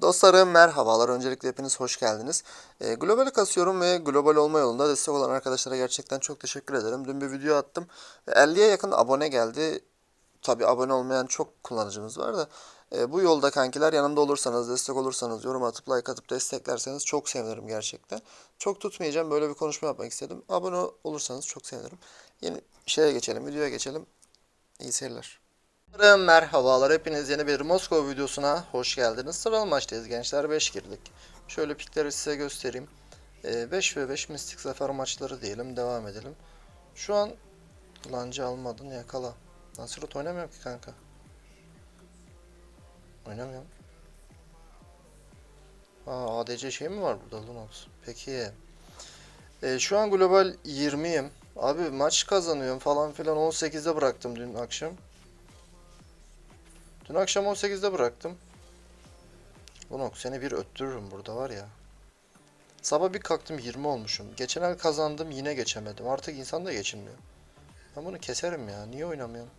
Dostlarım merhabalar. Öncelikle hepiniz hoş geldiniz. E, global kasıyorum ve global olma yolunda destek olan arkadaşlara gerçekten çok teşekkür ederim. Dün bir video attım. ve 50'ye yakın abone geldi. Tabi abone olmayan çok kullanıcımız var da. e, bu yolda kankiler yanımda olursanız, destek olursanız, yorum atıp like atıp desteklerseniz çok sevinirim gerçekten. Çok tutmayacağım. Böyle bir konuşma yapmak istedim. Abone olursanız çok sevinirim. Yeni şeye geçelim, videoya geçelim. İyi seyirler. Merhabalar hepiniz yeni bir Moskova videosuna hoş geldiniz. Sıralı maçtayız gençler 5 girdik. Şöyle pikleri size göstereyim. 5 ve 5 mistik zafer maçları diyelim devam edelim. Şu an lancı almadın yakala. Nasirot oynamıyorum ki kanka. Oynamıyorum. Aa ADC şey mi var burada Lunox? Peki. E, şu an global 20'yim. Abi maç kazanıyorum falan filan 18'de bıraktım dün akşam. Dün akşam 18'de bıraktım. Bunok seni bir öttürürüm burada var ya. Sabah bir kalktım 20 olmuşum. Geçen ay kazandım yine geçemedim. Artık insan da geçilmiyor. Ben bunu keserim ya. Niye oynamıyorum?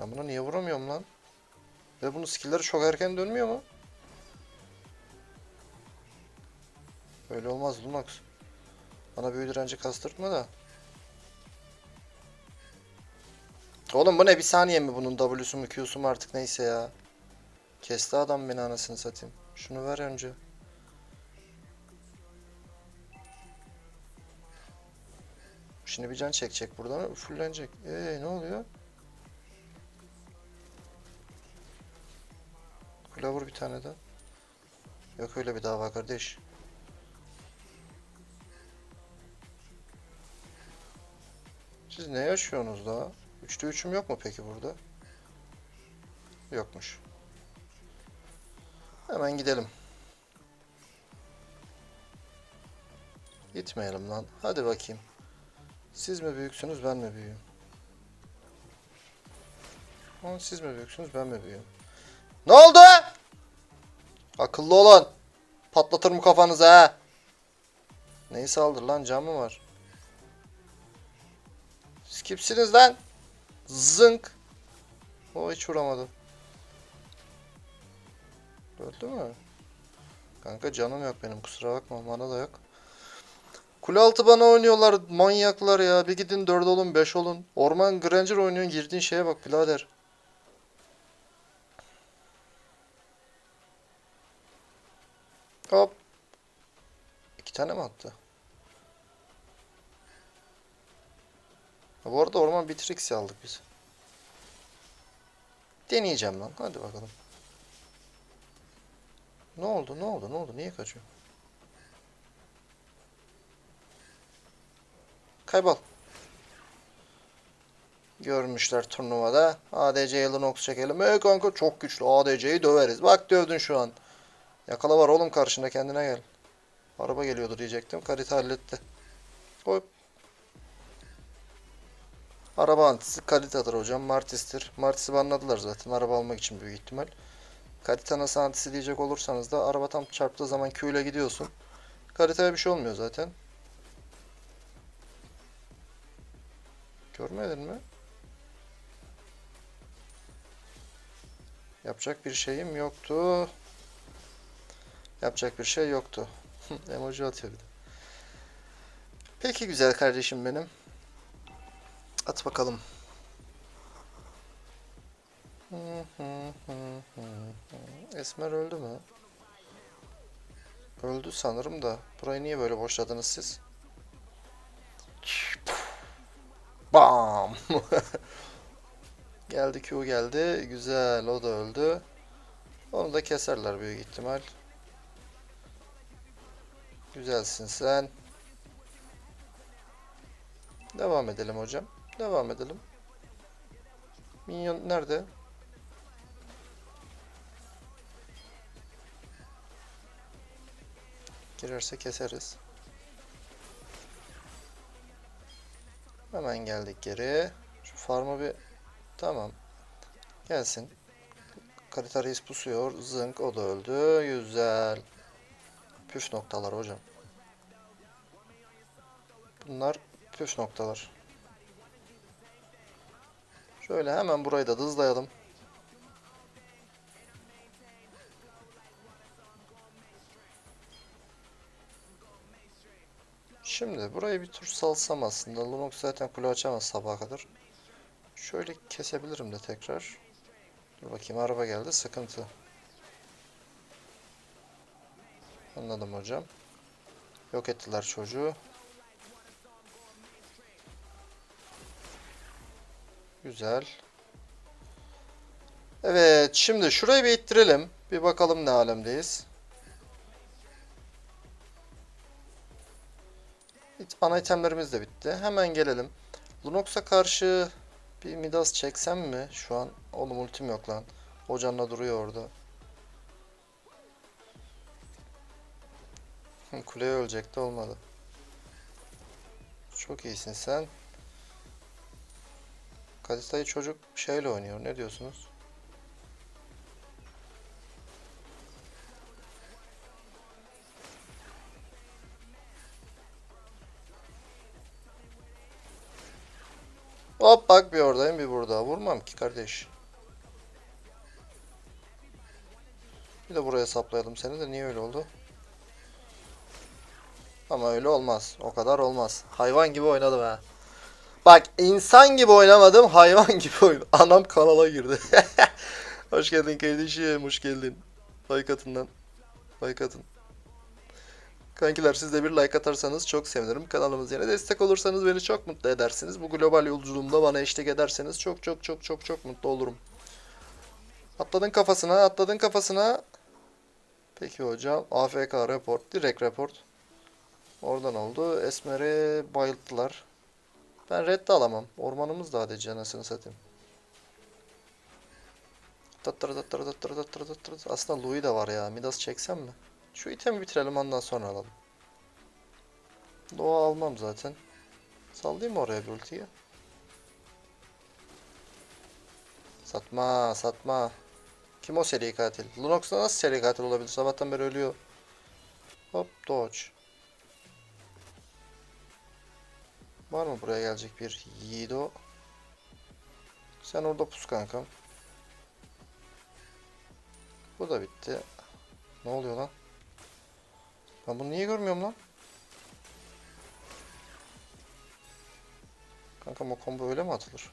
Ben buna niye vuramıyorum lan? Ve bunun skill'leri çok erken dönmüyor mu? Öyle olmaz Lunox. Bana büyü direnci kastırtma da. Oğlum bu ne bir saniye mi bunun W'su mu Q'su mu artık neyse ya. Kesti adam beni anasını satayım. Şunu ver önce. Şimdi bir can çekecek buradan fullenecek. Eee ne oluyor? Kule vur bir tane de. Yok öyle bir dava kardeş. Siz ne yaşıyorsunuz daha? 3'te 3'üm yok mu peki burada? Yokmuş. Hemen gidelim. Gitmeyelim lan. Hadi bakayım. Siz mi büyüksünüz ben mi büyüğüm? Ama siz mi büyüksünüz ben mi büyüğüm? Ne oldu? Akıllı olun. Patlatırım kafanızı ha. Neyi saldır lan cam mı var? Kimsiniz lan? Zınk. O hiç vuramadı. Öldü mü? Kanka canım yok benim kusura bakma bana da yok. Kule altı bana oynuyorlar manyaklar ya. Bir gidin 4 olun 5 olun. Orman Granger oynuyorsun girdiğin şeye bak birader. Hop. İki tane mi attı? Bu arada orman Bitrix'i aldık biz. Deneyeceğim lan. Hadi bakalım. Ne oldu? Ne oldu? Ne oldu? Niye kaçıyor? Kaybol. Görmüşler turnuvada. ADC Yılın Ox çekelim. Ey kanka çok güçlü. ADC'yi döveriz. Bak dövdün şu an. Yakala var oğlum karşında kendine gel. Araba geliyordu diyecektim. Karita halletti. Hop. Araba antisi kalitadır hocam. Martis'tir. Martis'i banladılar zaten. Araba almak için büyük ihtimal. Kalita nasıl antisi diyecek olursanız da araba tam çarptığı zaman Q ile gidiyorsun. Kalitaya bir şey olmuyor zaten. Görmedin mi? Yapacak bir şeyim yoktu. Yapacak bir şey yoktu. Emoji atıyor bir de. Peki güzel kardeşim benim. At bakalım. Esmer öldü mü? Öldü sanırım da. Burayı niye böyle boşladınız siz? Bam! geldi Q geldi. Güzel o da öldü. Onu da keserler büyük ihtimal. Güzelsin sen. Devam edelim hocam. Devam edelim. Minyon nerede? Girerse keseriz. Hemen geldik geri. Şu farmı bir... Tamam. Gelsin. Kalita reis pusuyor. Zınk o da öldü. Güzel. Püf noktalar hocam. Bunlar püf noktalar. Şöyle hemen burayı da hızlayalım. Şimdi burayı bir tur salsam aslında. Lunox zaten kule açamaz sabaha kadar. Şöyle kesebilirim de tekrar. Dur bakayım araba geldi sıkıntı. Anladım hocam. Yok ettiler çocuğu. Güzel. Evet şimdi şurayı bir ittirelim. Bir bakalım ne alemdeyiz. Ana itemlerimiz de bitti. Hemen gelelim. Lunox'a karşı bir Midas çeksem mi? Şu an oğlum ultim yok lan. Hocanla duruyor orada. Kuleye ölecekti olmadı. Çok iyisin sen. Kadista'yı çocuk şeyle oynuyor. Ne diyorsunuz? Hop bak bir oradayım bir burada. Vurmam ki kardeş. Bir de buraya saplayalım seni de niye öyle oldu? Ama öyle olmaz. O kadar olmaz. Hayvan gibi oynadım ha. Bak insan gibi oynamadım hayvan gibi oynadım. Anam kanala girdi. hoş geldin kardeşim hoş geldin. Like atın lan. Like atın. Kankiler siz de bir like atarsanız çok sevinirim. Kanalımız yine destek olursanız beni çok mutlu edersiniz. Bu global yolculuğumda bana eşlik ederseniz çok çok çok çok çok mutlu olurum. Atladın kafasına, atladın kafasına. Peki hocam. AFK report, direkt report. Oradan oldu. Esmer'i bayılttılar. Ben red de alamam. Ormanımız da ADC anasını satayım. Tattara tattara tattara tattara tattara. Aslında Louis de var ya. Midas çeksem mi? Şu itemi bitirelim ondan sonra alalım. Doğa almam zaten. Sallayayım mı oraya bir ultiyi? Satma satma. Kim o seri katil? Lunox'da nasıl seri katil olabilir? Sabahtan beri ölüyor. Hop dodge. Var mı buraya gelecek bir Yiğido? Sen orada pus kankam. Bu da bitti. Ne oluyor lan? Ben bunu niye görmüyorum lan? Kankam o combo öyle mi atılır?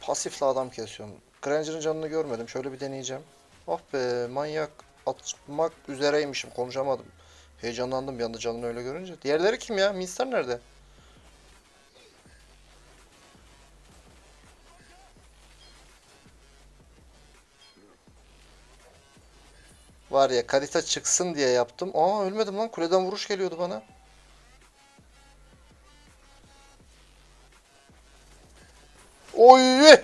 Pasifle adam kesiyorum. Granger'ın canını görmedim. Şöyle bir deneyeceğim. Oh be manyak. Atmak üzereymişim. Konuşamadım. Heyecanlandım bir anda canını öyle görünce. Diğerleri kim ya? Mister nerede? Var ya kalite çıksın diye yaptım. Aa ölmedim lan. Kuleden vuruş geliyordu bana. Oy!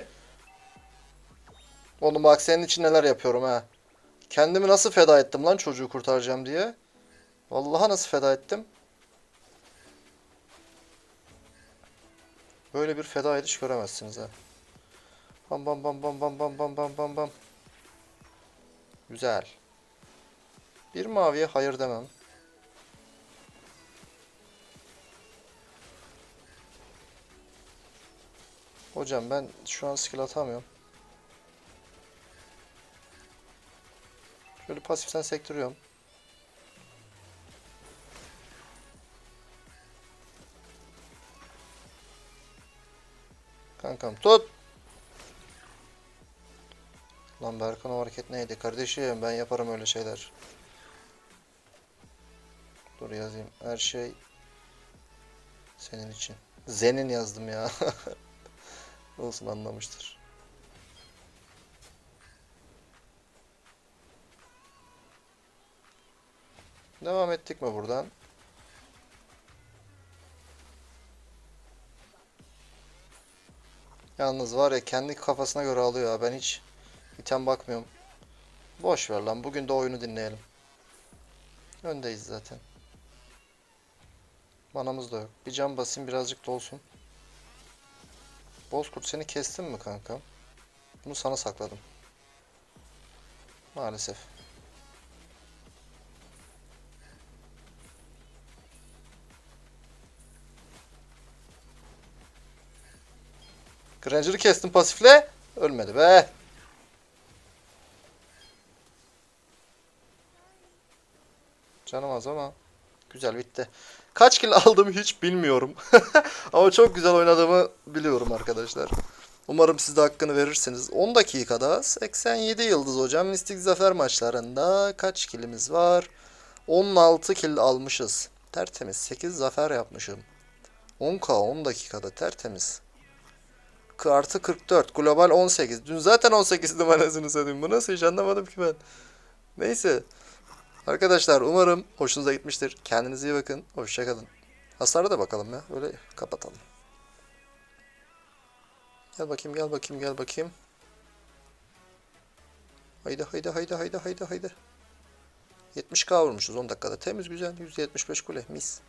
Oğlum bak senin için neler yapıyorum ha. Kendimi nasıl feda ettim lan çocuğu kurtaracağım diye. Vallahi nasıl feda ettim. Böyle bir feda ediş göremezsiniz ha. Bam bam bam bam bam bam bam bam bam bam. Güzel. Bir maviye hayır demem. Hocam ben şu an skill atamıyorum. Şöyle pasiften sektiriyorum. Kankam tut. Lan Berkan o hareket neydi kardeşim ben yaparım öyle şeyler. Dur yazayım. Her şey senin için. Zenin yazdım ya. Olsun anlamıştır. Devam ettik mi buradan? Yalnız var ya kendi kafasına göre alıyor ya. Ben hiç item bakmıyorum. Boş ver lan. Bugün de oyunu dinleyelim. Öndeyiz zaten. Manamız da yok. Bir cam basayım birazcık dolsun. Bozkurt seni kestim mi kanka? Bunu sana sakladım. Maalesef. Granger'ı kestim pasifle. Ölmedi be. Canım az ama güzel bitti. Kaç kill aldım hiç bilmiyorum. ama çok güzel oynadığımı biliyorum arkadaşlar. Umarım siz de hakkını verirsiniz. 10 dakikada 87 yıldız hocam. Mistik zafer maçlarında kaç killimiz var? 16 kill almışız. Tertemiz. 8 zafer yapmışım. 10k 10 dakikada tertemiz. Artı 44. Global 18. Dün zaten 18'dim anasını satayım. Bu nasıl hiç anlamadım ki ben. Neyse. Arkadaşlar umarım hoşunuza gitmiştir. Kendinize iyi bakın. Hoşçakalın. Hasara da bakalım ya. Öyle kapatalım. Gel bakayım gel bakayım gel bakayım. Haydi haydi haydi haydi haydi haydi. 70k vurmuşuz 10 dakikada. Temiz güzel. %75 kule. Mis.